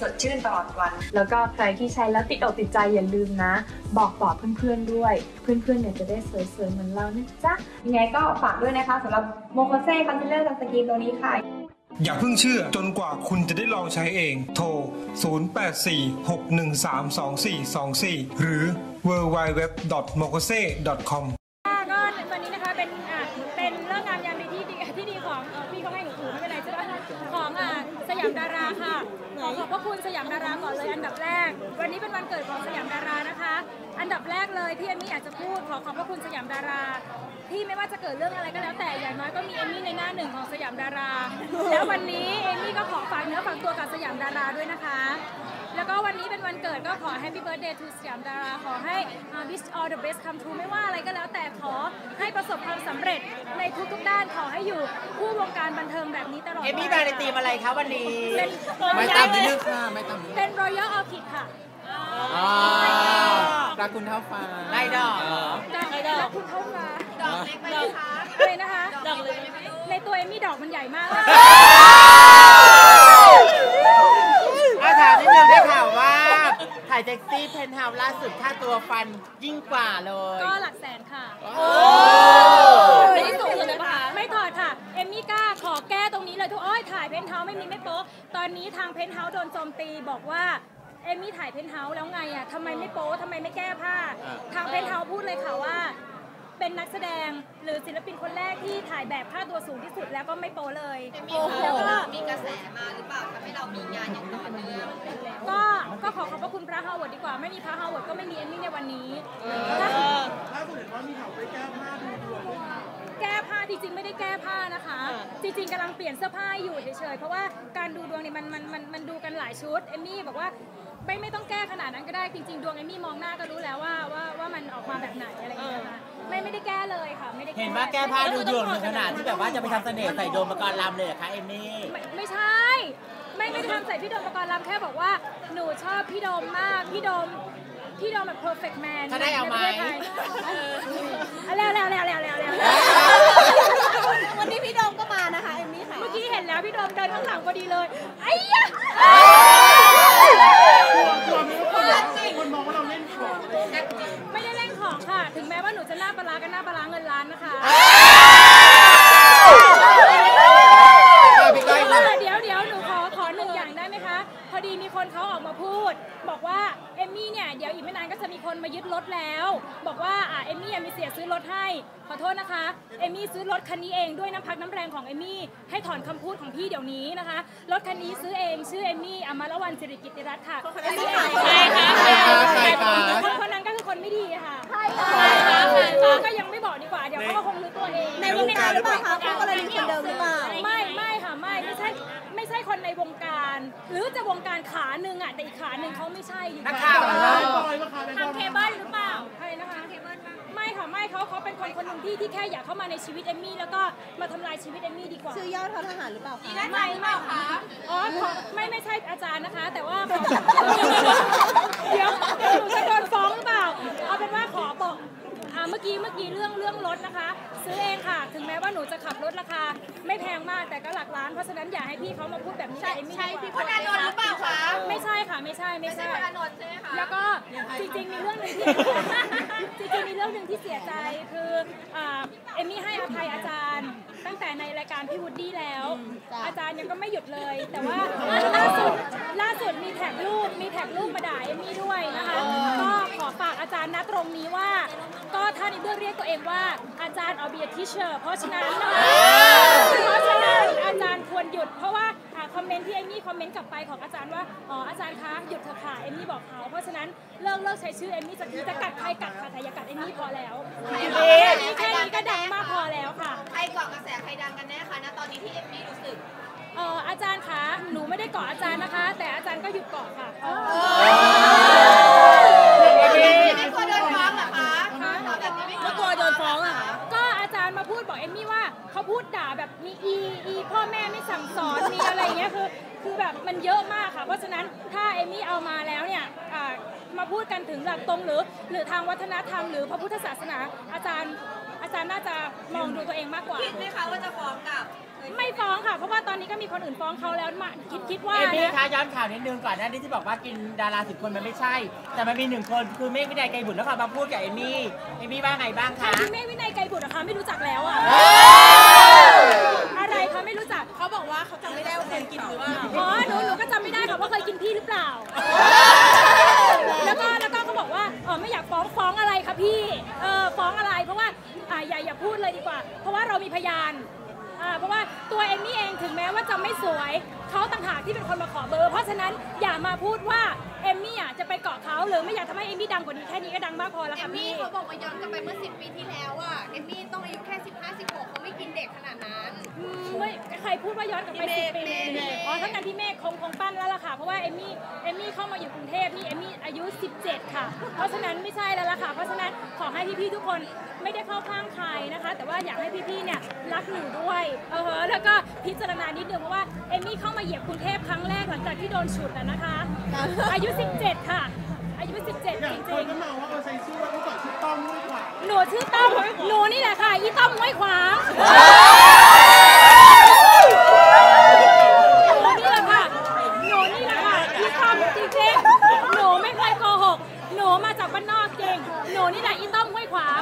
สดชื่นตลอดวัน แล้วก็ใครที่ใช้แล้วติดอกติดใจอย่าลืมนะ บอกต่อเพื่อนๆด้วย เพื่อนๆเนี่ยจะได้สวยๆเหมือนเรานะจ๊ะยังไงก็ฝากด้วยนะคะสำหรับโมโคเซ่คอนซีลเลอร์สกินตัวนี้ค่ะอย่าเพิ่งเชื่อจนกว่าคุณจะได้ลองใช้เอง โทร 0846132424 หรือ www.mokose.com ค่ะก็วันนี้นะคะเป็นอ่าเป็นเรื่องงามยามดีที่ดีที่ดีของเอ่อพี่เขาให้หนูถือไม่เป็นไรใช่ไหมของอ่าสยามดาราค่ะ ขอขอบพระคุณสยามดาราก่อนเลยอันดับแรก วันนี้เป็นวันเกิดของสยามดารานะคะ อันดับแรกเลยที่เอมมี่อยากจะพูดขอขอบพระคุณสยามดารา ที่ไม่ว่าจะเกิดเรื่องอะไรก็แล้วแต่อย่างน้อยก็มีเอมมี่ในหน้าหนึ่งของสยามดารา แล้ววันนี้เอมมี่ก็ขอฝากเนื้อฝากตัวกับสยามดาราด้วยนะคะ แล้วก็วันนี้เป็นวันเกิดก็ขอ Happy Birthday to สยามดารา ขอให้อ่า wish all the best come true ไม่ว่าอะไรก็แล้วแต่ขอให้ประสบความสำเร็จในทุกๆด้านขอให้อยู่คู่วงการบันเทิงแบบนี้ตลอดเอมมี่มาในธีมอะไรคะวันนี้ เป็นไม่ตามนิดนึงค่ะไม่ตามนิดนึงเป็น Royal Orchid ค่ะอ๋อรักคุณเท่าฟ้าไล่ดอกเหรอดอกดอกคุณเข้ามา ดอกเล็กไหมคะอะไรนะคะ ดอกเล็กในตัวเอมี่ดอกมันใหญ่มากอาถามนิดนึงได้ข่าวว่า ถ่ายแท็กซี่เพนท์เฮาส์ล่าสุดค่าตัวฟันยิ่งกว่าเลย ก็หลักแสนค่ะโอ้ไม่ได้สูงเลยปะไม่ถอดค่ะ เอมมี่กล้าขอแก้ตรงนี้เลยทุกอ้อยถ่ายเพนท์เฮาส์ไม่มีไม่โป๊ะ ตอนนี้ทางเพนท์เฮาส์โดนโจมตีบอกว่าเอมมี่ถ่ายเพนท์เฮาส์แล้วไงอะทำไมไม่โป๊ะทำไมไม่แก้ผ้า ทางเพนท์เฮาส์พูดเลยค่ะว่า เป็นนักแสดงหรือศิลปินคนแรกที่ถ่ายแบบค่าตัวสูงที่สุดแล้วก็ไม่โป๊ะเลยแล้วก็มีกระแสมาหรือเปล่าทำให้เรามีงานอย่างต่อเนื่องก็ก็ขอขอบพระคุณพระฮาวเวิร์ดดีกว่า ไม่มีพระฮาวเวิร์ดก็ไม่มีเอมมี่ในวันนี้ถ้าแก้ผ้าจริงๆไม่ได้แก้ผ้านะคะ จริงๆกำลังเปลี่ยนเสื้อผ้าอยู่เฉยๆเพราะว่าการดูดวงเนี่ยมันมันมันมันดูกันหลายชุดเอมมี่บอกว่าไม่ไม่ต้องแก้ขนาดนั้นก็ได้จริงๆ ดวงเอมมี่มองหน้าก็รู้แล้วว่าว่าว่ามันออกมาแบบไหนอะไรอย่างเงี้ยค่ะ ไม่ไม่ได้แก้เลยค่ะ ไม่ได้เห็นว่าแก้ผ้าดูดวงถึงขนาดที่แบบว่าจะไปทำเสน่ห์ใส่โดมประกรณ์ลำเลยเหรอคะเอมมี่ ไม่ไม่ใช่ ไม่ไม่ได้ทำใส่พี่โดมประกรณ์ลำแค่บอกว่าหนูชอบพี่โดมมากพี่โดมพี่โดมแบบ perfect man ถ้าได้เอาไหม ในประทศทยเอาแล้วแล้วแล้วแล้วแล้วแล้ววันนี้พี่โดมก็มานะคะเอมมี่ค่ะ เมื่อกี้เห็นแล้วพี่โดมเดินข้างหลังพอดีเลยไอ้ยะไม่ได้เล่นของค่ะ ถึงแม้ว่าหนูจะหน้าปลาร้าก็หน้าปลาร้าเงินล้านนะคะพี่ก้อยเดี๋นะยวเดี๋ยวเดี๋ยวหนูขอขอหนึ่งอย่างได้ไหมคะ พอดีมีคนเขาออกมาพูด บอกว่าเอมมี่เนี่ยเดี๋ยวอีกไม่นานก็จะมีคนมายึดรถแล้ว บอกว่าอ่าเอมมี่มีเสียซื้อรถให้ขอโทษนะคะเอมมี่ซื้อรถคันนี้เองด้วยน้ำพักน้ำแรงของเอมมี่ให้ถอนคำพูดของพี่เดี๋ยวนี้นะคะรถคันนี้ซื้อเองชื่อเอมมี่อมรวรรณสิริกิติรัตน์ค่ะเอมมี่เองใครคะใครคะคนคนนั้นก็ คือคนไม่ดีค่ะใช่ก็ยังไม่บอกดีกว่า เดี๋ยวเขาก็คงรู้ตัวเองในวงการหรือเปล่าคะคู่กรณีคนเดิมหรือเปล่า ไม่ไม่ค่ะไม่ไม่ใช่ไม่ใช่คนในวงการ หรือจะวงการขาหนึ่งอะแต่อีกขาหนึ่งเขาไม่ใช่ดีกนักว่าข่าวเหรอคะทางเคเบิลหรือเปล่าใครนะคะเคเบิลไม่ค่ะไม่เขาเขาเป็นคนคนหนึ่งที่ที่แค่อยากเข้ามาในชีวิตเอมมี่แล้วก็มาทำลายชีวิตเอมมี่ดีกว่า ชื่อย่อทอทหารหรือเปล่าคะไม่ไม่ค่ะอ๋อขอไม่ไม่ใช่อาจารย์นะคะ แต่ว่าขอเดี๋ยวเดี๋ยวหนูจะโดนฟ้อง เมื่อกี้เมื่อกี้เรื่องเรื่องรถนะคะ ซื้อเองค่ะ ถึงแม้ว่าหนูจะขับรถราคา ไม่แพงมากแต่ก็หลักล้านเพราะฉะนั้นอย่าให้พี่เขามาพูดแบบนี้กับเอมมี่ใช่พี่พลอานนท์หรือเปล่าคะไม่ใช่ค่ะไม่ใช่ไม่ใช่พลอานนท์ใช่ไหมคะแล้วก็จริงๆมีเรื่องหนึ่งที่จริงๆมีเรื่องหนึ่งที่เสียใจคืออ่าเอมมี่ให้อภัยอาจารย์ ตั้งแต่ในรายการพี่วูดดี้แล้ว อาจารย์ยังก็ไม่หยุดเลย แต่ว่าล่าสุดล่าสุดมีแท็กรูปมีแท็กรูปมาด่าเอมมี่ด้วยนะคะก็ขอฝากอาจารย์ณตรงนี้ว่า ก็ท่านในเบื้องเรียกตัวเองว่าอาจารย์ออเบียทิเชอร์เพราะฉะนั้นนะคะเพราะฉะนั้นอาจารย์ ที่เอมมี่คอมเมนต์กลับไปของอาจารย์ว่าอ๋ออาจารย์คะหยุดเถอะค่ะเอมมี่บอกเขาเพราะฉะนั้นเลิกเลิกใช้ชื่อเอมมี่สักทีจะกัดใครกัดค่ะแต่อย่ากัดเอมมี่พอแล้วแค่นี้แค่นี้ก็ดังมากพอแล้วค่ะใครเกาะกระแสใครดังกันแน่คะณตอนนี้ที่เอมมี่รู้สึกเอ่ออาจารย์คะ หนูไม่ได้เกาะอาจารย์นะคะ แต่อาจารย์ก็หยุดเกาะค่ะ ไม่ควรโดนฟ้องเหรอคะ ไม่กลัวโดนฟ้องอะก็อาจารย์มาพูดบอกเอมมี่ว่าเขาพูดด่าแบบมีอีอีพ่อแม่ไม่สั่งสอนมีอะไรอย่างเงี้ยคือคือ แบบมันเยอะมากค่ะ เพราะฉะนั้นถ้าเอมมี่เอามาแล้วเนี่ยอ่ามาพูดกันถึงหลักตรงหรือ หรือทางวัฒนธรรมหรือพระพุทธศาสนา อาจารย์ อาจารย์น่าจะมองดูตัวเองมากกว่าคิดไหมคะว่าจะฟ้องกลับ ไม่ฟ้องค่ะเพราะว่าตอนนี้ก็มีคนอื่นฟ้องเขาแล้วมาคิดคิดว่าเอมมี่นะคะย้อนข่าวนิดนึงก่อนหน้านี้ที่บอกว่ากินดาราสิบคนมันไม่ใช่ แต่มันมีหนึ่งคนคือเมฆวินัยไกรบุตรแล้วค่ะมาพูดกับเอมมี่เอมมี่ว่าไงบ้างใครคะที่เมฆวินัยไกรบุตรนะคะไม่รู้จักแล้วอะอะไร คะไม่รู้จักเขาบอกว่าเขาจำไม่ได้ว่าเคยกินหรือว่าอ๋อหนูหนูก็จำไม่ได้ค่ะว่าเคยกินพี่หรือเปล่า แล้วก็แล้วก็เขาบอกว่าเออไม่อยากฟ้องฟ้องอะไรคะพี่เออฟ้องอะไรเพราะว่าอ่าอย่าอย่าพูดเลยดีกว่า เพราะว่าเรามีพยานอ่าเพราะว่าตัวเอมมี่เองถึงแม้ว่าจะไม่สวยเขาต่างหากที่เป็นคนมาขอเบอร์ เพราะฉะนั้นอย่ามาพูดว่าเอมมี่อะจะไปเกาะเขาหรือไม่อยากทำให้เอมมี่ดังกว่านี้แค่นี้ก็ดังมากพอแล้วเอค่ะมมี่พี่เขาบอกว่าย้อนกลับไปเมื่อ 10 ปีที่แล้วอะเอมมี่ต้องอายุแค่ 15 16เขาไม่กินเด็กขนาดนั้น อืม พูดว่าย้อนกลับไปสิบปีเมฆเมฆอ๋อถ้างั้นพี่เมฆคงคงปั้นแล้วล่ะค่ะ เพราะว่าเอมมี่เอมมี่เข้ามาอยู่กรุงเทพนี่เอมมี่อายุ 17 ค่ะ เพราะฉะนั้นไม่ใช่แล้วล่ะค่ะ เพราะฉะนั้นขอให้พี่ๆทุกคนไม่ได้เข้าข้างใครนะคะ แต่ว่าอยากให้พี่ๆเนี่ยรักหนูด้วยเออแล้วก็พิจารณานิดนึงเพราะว่าเอมมี่เข้ามาเหยียบกรุงเทพครั้งแรกหลังจากที่โดนฉุดแล้วนะคะ อายุ 17 ค่ะอายุ17จริงๆคนก็มาว่าเราใช้ชื่อว่าเขาบอกชื่อต้อมด้วยกว่าหนูชื่อต้อมหนูนี่แหละค่ะ อีต้อมห้วยขวาง หนูนี่แหละค่ะ หนูนี่แหละค่ะอีต้อมจริงๆ หนูไม่เคยโกหก หนูมาจากบ้านนอกจริง หนูนี่แหละอีต้อมห้วยขวาง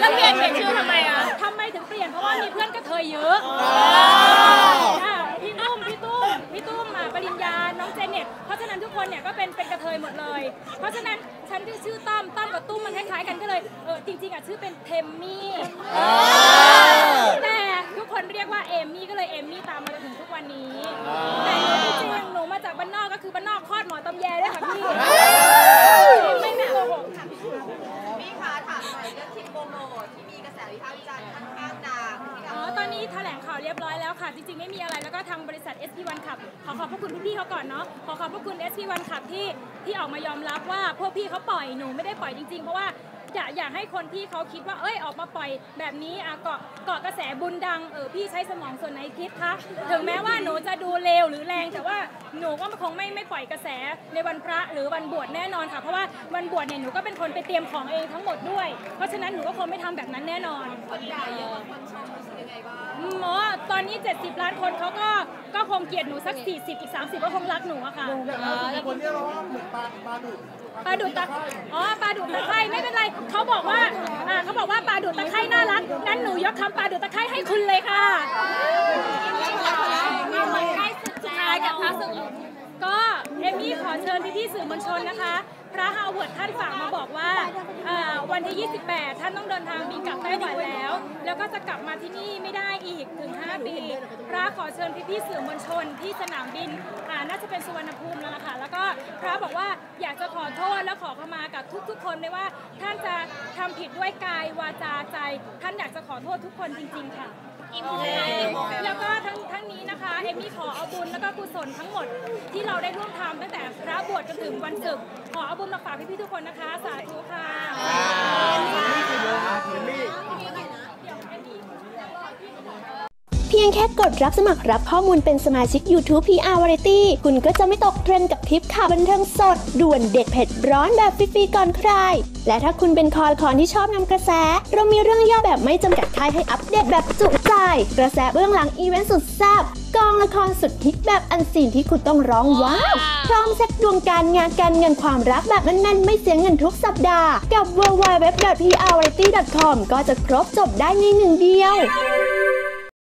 แล้ว เปลี่ยนเปลี่ยนชื่อทำไมอะทำไมถึงเปลี่ยนเพราะว่ามีเพื่อนกระเทยเยอะอะพี่ตุ้มพี่ตุ้มพี่ตุ้มอะปริญญา น้องเจเน็ต เพราะฉะนั้นทุกคนเนี่ยก็เป็นเป็นกระเทยหมดเลย เพราะฉะนั้นฉันที่ชื่อต้อมต้อมกับตุ้มมันคล้ายๆกันก็เลยเออจริงๆอะชื่อเป็นเทมมี่แต่ทุกคนเรียกว่าเอมมี่ก็เลยเอมมี่ตามมาจนถึงทุกวันนี้แต่จริงๆหนูมาจากบ้านนอกก็คือบ้านนอกคลอดหมอตำแยด้วยค่ะพี่ ไม่ไม่โกหกค่ะ พี่คะถามหน่อยเรื่องทีมโปรโม ที่มีกระแสวิพากษ์วิจารณ์ค่อนข้างหนักที่อ๋อ ตอนนี้แถลงข่าวเรียบร้อยแล้วค่ะ จริงๆ ไม่มีอะไร แล้วก็ทางบริษัท SP1 ขับขอขอบพระคุณพี่ๆเขาก่อนเนาะ ขอขอบพระคุณ SP1 ขับที่ที่ออกมายอมรับว่าพวกพี่เขาปล่อยหนูไม่ได้ปล่อยจริงๆ เพราะว่า อยากอยากให้คนที่เขาคิดว่าเอ้ยออกมาปล่อยแบบนี้อะเกาะเกาะกระแสบุญดังเออพี่ใช้สมองส่วนไหนคิดคะถึงแม้ว่าหนูจะดูเลวหรือแรงแต่ว่าหนูก็คงไม่ไม่ปล่อยกระแสในวันพระหรือวันบวชแน่นอนค่ะ เพราะว่าวันบวชเนี่ยหนูก็เป็นคนไปเตรียมของเองทั้งหมดด้วย เพราะฉะนั้นหนูก็คงไม่ทำแบบนั้นแน่นอนคนด่าเยอะคนชม ยังไงบ้างหมอตอนนี้ 70 ล้านคนเขาก็ก็คงเกลียดหนูสัก 40 อีก 30 ก็คงรักหนูอะค่ะคนเรียกเราว่าเหมือนปลาปลาดุกปลาดุดตะอ๋อปลาดุดตะไคร่ไม่เป็นไรเขาบอกว่าอ่าเขาบอกว่าปลาดุดตะไคร่น่ารักงั้นหนูยกคำปลาดุดตะไคร่ให้คุณเลยค่ะใกล้สุดท้ายกับพระสุ ก็เอมี่ขอเชิญพี่ๆสื่อมวลชนนะคะ พระฮาวเวิร์ดท่านฝากมาบอกว่าวันที่ 28 ท่านต้องเดินทางบินกลับไต้หวันแล้ว แล้วก็จะกลับมาที่นี่ไม่ได้อีกถึง 5 ปี พระขอเชิญพี่ๆสื่อมวลชนที่สนามบินน่าจะเป็นสุวรรณภูมิแล้วล่ะค่ะ แล้วก็พระบอกว่าอยากจะขอโทษและขอขมากับทุก ๆ คนไม่ว่าท่านจะทำผิดด้วยกายวาจาใจ ท่านอยากจะขอโทษทุกคนจริง ๆ ค่ะ แล้วก็ทั้งทั้งนี้นะคะเอมมี่ขอเอาบุญแล้วก็กุศลทั้งหมดที่เราได้ร่วมทำตั้งแต่พระบวชจนถึงวันศึก ขอเอาบุญมาฝากพี่ๆทุกคนนะคะ สาธุค่ะเพียงแค่กดรับสมัครรับข้อมูลเป็นสมาชิก YouTube PR Variety คุณก็จะไม่ตกเทรนด์กับทริปข่าวบันเทิงสด ด่วนเด็ดเผ็ดร้อนแบบฟรีๆก่อนใคร และถ้าคุณเป็นคอละคอนที่ชอบนำกระแส เรามีเรื่องย่อแบบไม่จำกัดค่ายให้อัปเดตแบบจุใจ กระแสเบื้องหลังอีเวนต์สุดแซ่บกองละครสุดฮิตแบบอันซีนที่คุณต้องร้องว้าวพร้อมเซ็ตดวงการงานการเงินความรักแบบแน่นๆไม่เสียเงินทุกสัปดาห์ กับ w w w p r v a r i t y c o m ก็จะครบจบได้ในหนึ่งเดียว